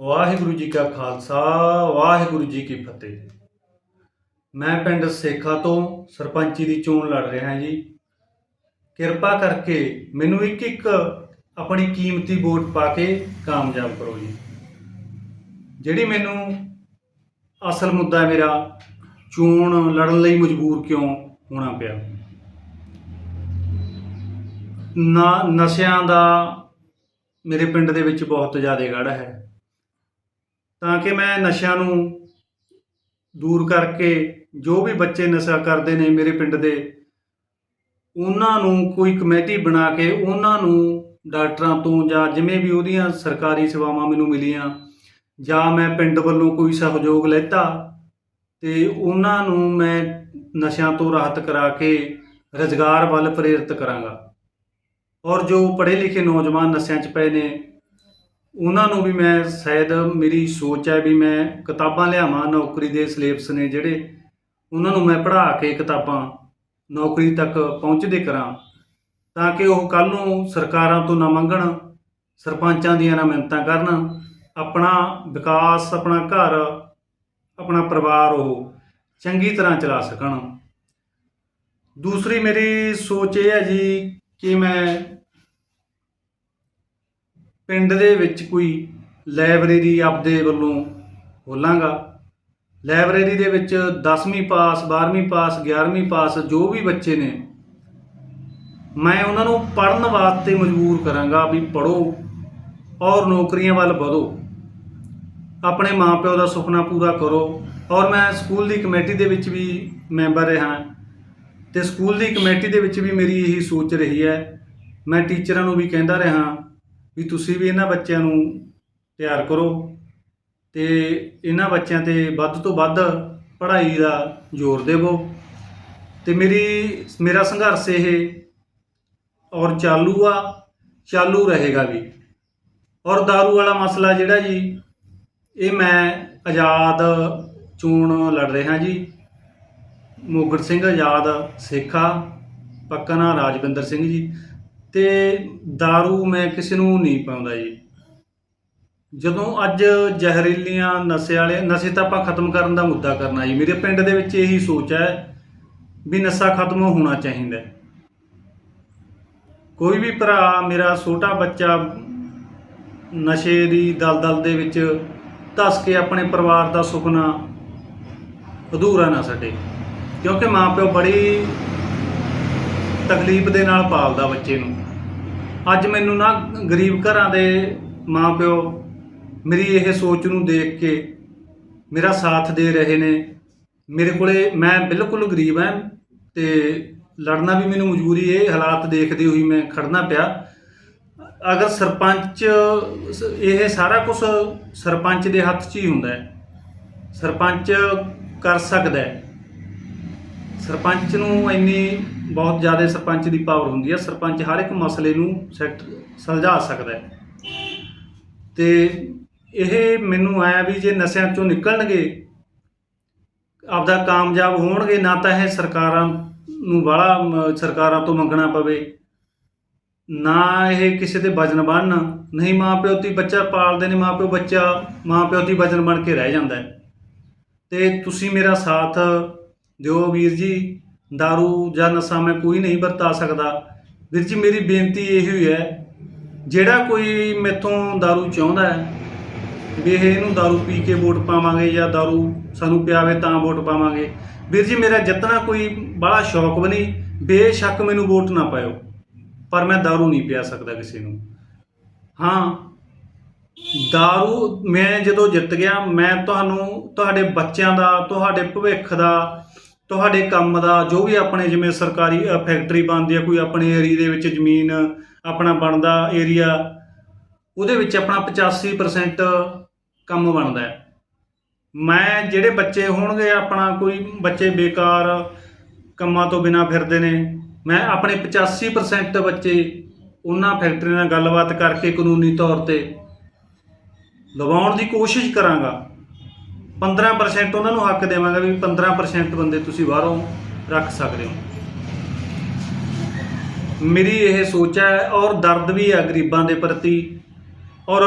ਵਾਹਿਗੁਰੂ ਜੀ ਕਾ ਖਾਲਸਾ, ਵਾਹਿਗੁਰੂ ਜੀ ਕੀ ਫਤਿਹ। ਮੈਂ ਪਿੰਡ ਸੇਖਾ ਤੋਂ ਸਰਪੰਚੀ ਦੀ ਚੋਣ ਲੜ ਰਿਹਾ ਜੀ। ਕਿਰਪਾ ਕਰਕੇ ਮੈਨੂੰ ਇੱਕ ਇੱਕ ਆਪਣੀ ਕੀਮਤੀ ਵੋਟ ਪਾ ਕੇ ਕਾਮਯਾਬ ਕਰੋ ਜੀ। ਜਿਹੜੀ ਮੈਨੂੰ ਅਸਲ ਮੁੱਦਾ ਮੇਰਾ ਚੋਣ ਲੜਨ ਲਈ ਮਜਬੂਰ ਕਿਉਂ ਹੋਣਾ ਪਿਆ। ਨਾ, ਨਸ਼ਿਆਂ ਦਾ ਮੇਰੇ ਪਿੰਡ ਦੇ ਵਿੱਚ ਬਹੁਤ ਜ਼ਿਆਦਾ ਗੜ੍ਹ ਹੈ। ਤਾਂ ਕਿ ਮੈਂ ਨਸ਼ਿਆਂ ਨੂੰ ਦੂਰ ਕਰਕੇ ਜੋ ਵੀ ਬੱਚੇ ਨਸ਼ਾ ਕਰਦੇ ਨੇ ਮੇਰੇ ਪਿੰਡ ਦੇ, ਉਹਨਾਂ ਨੂੰ ਕੋਈ ਕਮੇਟੀ ਬਣਾ ਕੇ ਉਹਨਾਂ ਨੂੰ ਡਾਕਟਰਾਂ ਤੋਂ ਜਾਂ ਜਿਵੇਂ ਵੀ ਉਹਦੀਆਂ ਸਰਕਾਰੀ ਸੇਵਾਵਾਂ ਮੈਨੂੰ ਮਿਲੀਆਂ, ਜਾਂ ਮੈਂ ਪਿੰਡ ਵੱਲੋਂ ਕੋਈ ਸਹਿਯੋਗ ਲੈਤਾ ਤੇ ਉਹਨਾਂ ਨੂੰ ਮੈਂ ਨਸ਼ਿਆਂ ਤੋਂ ਰਾਹਤ ਕਰਾ ਕੇ ਰੁਜ਼ਗਾਰ ਵੱਲ ਪ੍ਰੇਰਿਤ ਕਰਾਂਗਾ। ਔਰ ਜੋ ਪੜ੍ਹੇ ਲਿਖੇ ਨੌਜਵਾਨ ਨਸ਼ਿਆਂ 'ਚ ਪਏ ਨੇ ਉਹਨਾਂ ਨੂੰ ਵੀ ਮੈਂ ਸ਼ਾਇਦ ਮੇਰੀ ਸੋਚ ਹੈ ਵੀ ਮੈਂ ਕਿਤਾਬਾਂ ਲਿਆਵਾਂ, ਨੌਕਰੀ ਦੇ ਸਿਲੇਬਸ ਨੇ ਜਿਹੜੇ, ਉਹਨਾਂ ਨੂੰ ਮੈਂ ਪੜ੍ਹਾ ਕੇ ਕਿਤਾਬਾਂ ਨੌਕਰੀ ਤੱਕ ਪਹੁੰਚਦੇ ਕਰਾਂ, ਤਾਂ ਕਿ ਉਹ ਕੱਲ ਨੂੰ ਸਰਕਾਰਾਂ ਤੋਂ ਨਾ ਮੰਗਣ, ਸਰਪੰਚਾਂ ਦੀਆਂ ਨਾ ਮਿੰਨਤਾਂ ਕਰਨ, ਆਪਣਾ ਵਿਕਾਸ, ਆਪਣਾ ਘਰ, ਆਪਣਾ ਪਰਿਵਾਰ ਉਹ ਚੰਗੀ ਤਰ੍ਹਾਂ ਚਲਾ ਸਕਣ। ਦੂਸਰੀ ਮੇਰੀ ਸੋਚ ਇਹ ਹੈ ਜੀ ਕਿ ਮੈਂ ਪਿੰਡ ਦੇ ਵਿੱਚ ਕੋਈ ਲਾਇਬ੍ਰੇਰੀ ਆਪਦੇ ਵੱਲੋਂ ਖੋਲਾਂਗਾ। ਲਾਇਬ੍ਰੇਰੀ ਦੇ ਵਿੱਚ 10ਵੀਂ ਪਾਸ 12ਵੀਂ ਪਾਸ 11ਵੀਂ ਪਾਸ ਜੋ ਵੀ ਬੱਚੇ ਨੇ, ਮੈਂ ਉਹਨਾਂ ਨੂੰ ਪੜ੍ਹਨ ਵਾਸਤੇ ਮਜਬੂਰ ਕਰਾਂਗਾ ਵੀ ਪੜੋ ਔਰ ਨੌਕਰੀਆਂ ਵੱਲ ਵਧੋ। ਆਪਣੇ ਮਾਪਿਓ ਦਾ ਸੁਪਨਾ ਪੂਰਾ ਕਰੋ ਔਰ ਮੈਂ ਸਕੂਲ ਦੀ ਕਮੇਟੀ ਦੇ ਵਿੱਚ ਵੀ ਮੈਂਬਰ ਰਿਹਾ ਤੇ ਸਕੂਲ ਦੀ ਕਮੇਟੀ ਦੇ ਵਿੱਚ ਵੀ ਮੇਰੀ ਇਹੀ ਸੋਚ ਰਹੀ ਹੈ। ਮੈਂ ਟੀਚਰਾਂ ਨੂੰ ਵੀ ਕਹਿੰਦਾ ਰਿਹਾ ਵੀ ਤੁਸੀਂ ਵੀ ਇਹਨਾਂ ਬੱਚਿਆਂ ਨੂੰ ਤਿਆਰ ਕਰੋ ਤੇ ਇਹਨਾਂ ਬੱਚਿਆਂ ਤੇ ਵੱਧ ਤੋਂ ਵੱਧ ਪੜ੍ਹਾਈ ਦਾ ਜ਼ੋਰ ਦੇਵੋ। ਤੇ ਮੇਰੀ, ਮੇਰਾ ਸੰਘਰਸ਼ ਇਹ ਔਰ ਚਾਲੂ ਆ, ਚਾਲੂ ਰਹੇਗਾ ਵੀ। ਔਰ दारू ਵਾਲਾ ਮਸਲਾ ਜਿਹੜਾ ਜੀ, ਇਹ ਮੈਂ ਆਜ਼ਾਦ ਚੋਣ ਲੜ ਰਿਹਾ ਜੀ। ਮੋਗੜ ਸਿੰਘ ਆਜ਼ਾਦ ਸੇਖਾ, ਪੱਕਾ ਨਾਂ ਰਾਜਵਿੰਦਰ ਸਿੰਘ ਜੀ। ਤੇ दारू ਮੈਂ ਕਿਸੇ ਨੂੰ ਨਹੀਂ ਪਾਉਂਦਾ ਜੀ। ਜਦੋਂ ਅੱਜ ਜ਼ਹਿਰੀਲੀਆਂ ਨਸ਼ੇ ਵਾਲੇ, ਨਸ਼ੇ ਤਾਂ ਆਪਾਂ ਖਤਮ ਕਰਨ ਦਾ ਮੁੱਦਾ ਕਰਨਾ ਜੀ। ਮੇਰੇ ਪਿੰਡ ਦੇ ਵਿੱਚ ਇਹੀ ਸੋਚ ਹੈ ਵੀ ਨਸ਼ਾ ਖਤਮ ਹੋਣਾ ਚਾਹੀਦਾ। ਕੋਈ ਵੀ ਭਰਾ, ਮੇਰਾ ਛੋਟਾ ਬੱਚਾ ਨਸ਼ੇ ਦੀ ਦਲਦਲ ਦੇ ਵਿੱਚ ਧੱਸ ਕੇ ਆਪਣੇ ਪਰਿਵਾਰ ਦਾ ਸੁਪਨਾ ਅਧੂਰਾ ਨਾ ਛੱਡੇ। ਕਿਉਂਕਿ ਮਾਪਿਓ ਬੜੀ ਤਕਲੀਫ ਦੇ ਨਾਲ ਪਾਲਦਾ ਬੱਚੇ ਨੂੰ। ਅੱਜ ਮੈਨੂੰ ਨਾ ਗਰੀਬ ਘਰਾਂ ਦੇ ਮਾਪਿਓ ਮੇਰੀ ਇਹ ਸੋਚ ਨੂੰ ਦੇਖ ਕੇ ਮੇਰਾ ਸਾਥ ਦੇ ਰਹੇ ਨੇ। ਮੇਰੇ ਕੋਲੇ ਮੈਂ ਬਿਲਕੁਲ ਗਰੀਬ ਹਾਂ ਤੇ ਲੜਨਾ ਵੀ ਮੈਨੂੰ ਮਜਬੂਰੀ ਇਹ ਹਾਲਾਤ ਦੇਖਦੇ ਹੋਈ ਮੈਂ ਖੜਨਾ ਪਿਆ। ਅਗਰ ਸਰਪੰਚ, ਇਹ ਸਾਰਾ ਕੁਝ ਸਰਪੰਚ ਦੇ ਹੱਥ 'ਚ ਹੀ ਹੁੰਦਾ ਹੈ। ਸਰਪੰਚ ਕਰ ਸਕਦਾ ਹੈ। ਸਰਪੰਚ ਨੂੰ ਇੰਨੀ ਬਹੁਤ ਜ਼ਿਆਦਾ ਸਰਪੰਚ ਦੀ ਪਾਵਰ ਹੁੰਦੀ ਹੈ ਸਰਪੰਚ ਹਰ ਇੱਕ ਮਸਲੇ ਨੂੰ ਸੈਟ ਸੁਲਝਾ ਸਕਦਾ ਹੈ। ਤੇ ਇਹ ਮੈਨੂੰ ਆਇਆ ਵੀ ਜੇ ਨਸ਼ਿਆਂ ਚੋਂ ਨਿਕਲਣਗੇ, ਆਪਦਾ ਕਾਮਯਾਬ ਹੋਣਗੇ, ਨਾ ਤਾਂ ਇਹ ਸਰਕਾਰਾਂ ਨੂੰ ਬਾਹਲਾ ਸਰਕਾਰਾਂ ਤੋਂ ਮੰਗਣਾ ਪਵੇ। ਨਾ ਇਹ ਕਿਸੇ ਤੇ ਵਜਨ ਬਣਨ। ਨਹੀਂ ਮਾਪਿਓ ਤੀ ਬੱਚਾ ਪਾਲਦੇ ਨੇ, ਮਾਪਿਓ ਬੱਚਾ, ਮਾਪਿਓ ਤੀ ਵਜਨ ਬਣ ਕੇ ਰਹਿ ਜਾਂਦਾ ਤੇ ਤੁਸੀਂ ਮੇਰਾ ਸਾਥ ਦਿਓ ਵੀਰ ਜੀ। दारू ਜਾਂ ਨਸ਼ਾ ਮੈਂ ਕੋਈ ਨਹੀਂ ਵਰਤਾ ਸਕਦਾ ਵੀਰ ਜੀ ਮੇਰੀ ਬੇਨਤੀ ਇਹ ਹੀ ਹੈ ਜਿਹੜਾ ਕੋਈ ਮੈਥੋਂ दारू ਚਾਹੁੰਦਾ ਹੈ ਵੀ ਇਹ ਇਹਨੂੰ दारू ਪੀ ਕੇ ਵੋਟ ਪਾਵਾਂਗੇ ਜਾਂ दारू ਸਾਨੂੰ ਪਿਆਵੇ ਤਾਂ ਵੋਟ ਪਾਵਾਂਗੇ ਵੀਰ ਜੀ ਮੇਰਾ ਜਿੱਤਣਾ ਕੋਈ ਬੜਾ ਸ਼ੌਕ ਵੀ ਨਹੀਂ ਬੇਸ਼ੱਕ ਮੈਨੂੰ ਵੋਟ ਨਾ ਪਾਇਓ ਪਰ ਮੈਂ दारू ਨਹੀਂ ਪਿਆ ਸਕਦਾ ਕਿਸੇ ਨੂੰ ਹਾਂ दारू ਮੈਂ ਜਦੋਂ ਜਿੱਤ ਗਿਆ ਮੈਂ ਤੁਹਾਨੂੰ ਤੁਹਾਡੇ ਬੱਚਿਆਂ ਦਾ ਤੁਹਾਡੇ ਭਵਿੱਖ ਦਾ ਤੁਹਾਡੇ ਕੰਮ ਦਾ, ਜੋ ਵੀ ਆਪਣੇ ਜਿਵੇਂ ਸਰਕਾਰੀ ਫੈਕਟਰੀ ਬਣਦੀ ਹੈ ਕੋਈ ਆਪਣੇ ਏਰੀਆ ਦੇ ਵਿੱਚ ਜ਼ਮੀਨ ਆਪਣਾ ਬਣਦਾ ਏਰੀਆ ਉਹਦੇ ਵਿੱਚ ਆਪਣਾ 85% ਕੰਮ ਬਣਦਾ ਹੈ। ਮੈਂ, ਜਿਹੜੇ ਬੱਚੇ ਹੋਣਗੇ, ਆਪਣਾ ਕੋਈ ਬੱਚੇ ਬੇਕਾਰ ਕੰਮਾਂ ਤੋਂ ਬਿਨਾ ਫਿਰਦੇ ਨੇ, ਮੈਂ ਆਪਣੇ 85% ਬੱਚੇ ਉਹਨਾਂ ਫੈਕਟਰੀਆਂ ਨਾਲ ਗੱਲਬਾਤ ਕਰਕੇ ਕਾਨੂੰਨੀ ਤੌਰ ਤੇ ਲਵਾਉਣ ਦੀ ਕੋਸ਼ਿਸ਼ ਕਰਾਂਗਾ। 15% ਉਹਨਾਂ ਨੂੰ ਹੱਕ ਦੇਵਾਂਗਾ ਵੀ 15% ਬੰਦੇ ਤੁਸੀਂ ਬਾਹਰੋਂ ਰੱਖ ਸਕਦੇ ਹੋ। ਮੇਰੀ ਇਹ ਸੋਚ ਹੈ ਔਰ ਦਰਦ ਵੀ ਹੈ ਗਰੀਬਾਂ ਦੇ ਪ੍ਰਤੀ। ਔਰ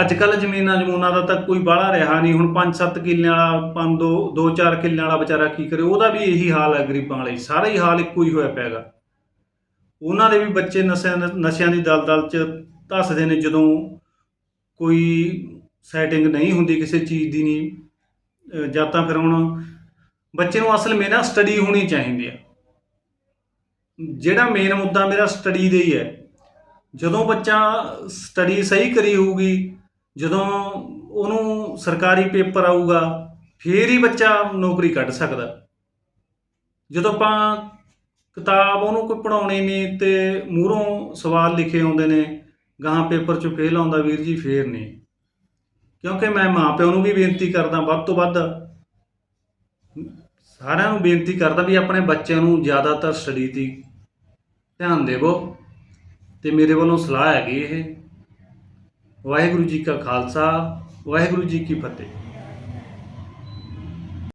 ਅੱਜ ਕੱਲ ਜ਼ਮੀਨਾਂ ਜਮੂਨਾਂ ਦਾ ਤਾਂ ਕੋਈ ਬਾਹਲਾ ਰਿਹਾ ਨਹੀਂ। ਹੁਣ 5-7 ਕਿੱਲਿਆਂ ਵਾਲਾ ਪੰਜ ਦੋ 2-4 ਕਿੱਲਿਆਂ ਵਾਲਾ ਵਿਚਾਰਾ ਕੀ ਕਰੇ? ਉਹਦਾ ਵੀ ਇਹੀ ਹਾਲ ਹੈ ਗਰੀਬਾਂ ਵਾਲੇ। ਸਾਰਾ ਹੀ ਹਾਲ ਇੱਕੋ ਹੀ ਹੋਇਆ ਪਿਆਗਾ। ਉਹਨਾਂ ਦੇ ਵੀ ਬੱਚੇ ਨਸ਼ਿਆਂ ਨਸ਼ਿਆਂ ਦੀ ਦਲਦਲ 'ਚ ਧੱਸਦੇ ਨੇ ਜਦੋਂ ਕੋਈ ਸੈਟਿੰਗ ਨਹੀਂ ਹੁੰਦੀ ਕਿਸੇ ਚੀਜ਼ ਦੀ ਨਹੀਂ, ਅਹ ਜਾਂ ਤਾਂ ਫਿਰ ਹੁਣ ਬੱਚੇ ਨੂੰ ਅਸਲ ਮੇਨ ਨਾ ਸਟੱਡੀ ਹੋਣੀ ਚਾਹੀਦੀ ਹੈ ਜਿਹੜਾ ਮੇਨ ਮੁੱਦਾ ਮੇਰਾ ਸਟੱਡੀ ਦਾ ਹੀ ਹੈ। ਜਦੋਂ ਬੱਚਾ ਸਟੱਡੀ ਸਹੀ ਕਰੀ ਹੋਊਗੀ, ਜਦੋਂ ਉਹਨੂੰ ਸਰਕਾਰੀ ਪੇਪਰ ਆਊਗਾ, ਫੇਰ ਹੀ ਬੱਚਾ ਨੌਕਰੀ ਕੱਢ ਸਕਦਾ। ਜਦੋਂ ਆਪਾਂ ਕਿਤਾਬ ਉਹਨੂੰ ਕੋਈ ਪੜਾਉਣੀ ਨਹੀਂ ਤੇ ਮੂਹਰੋਂ ਸਵਾਲ ਲਿਖੇ ਆਉਂਦੇ ਨੇ ਗਾਂ ਪੇਪਰ 'ਚ ਫੇਲ ਆਉਂਦਾ ਵੀਰ ਜੀ, ਫੇਰ ਨਹੀਂ। ਕਿਉਂਕਿ ਮੈਂ ਮਾਪਿਆਂ ਨੂੰ ਵੀ ਬੇਨਤੀ ਕਰਦਾ ਵੱਧ ਤੋਂ ਵੱਧ। ਸਾਰਿਆਂ ਨੂੰ ਬੇਨਤੀ ਕਰਦਾ ਵੀ ਆਪਣੇ ਬੱਚਿਆਂ ਨੂੰ ਜ਼ਿਆਦਾਤਰ ਸਟੱਡੀ ਦੀ ਧਿਆਨ ਦੇਵੋ ਤੇ ਮੇਰੇ ਵੱਲੋਂ ਸਲਾਹ ਹੈਗੀ ਇਹ। ਵਾਹਿਗੁਰੂ ਜੀ ਕਾ ਖਾਲਸਾ, ਵਾਹਿਗੁਰੂ ਜੀ ਕੀ ਫਤਿਹ।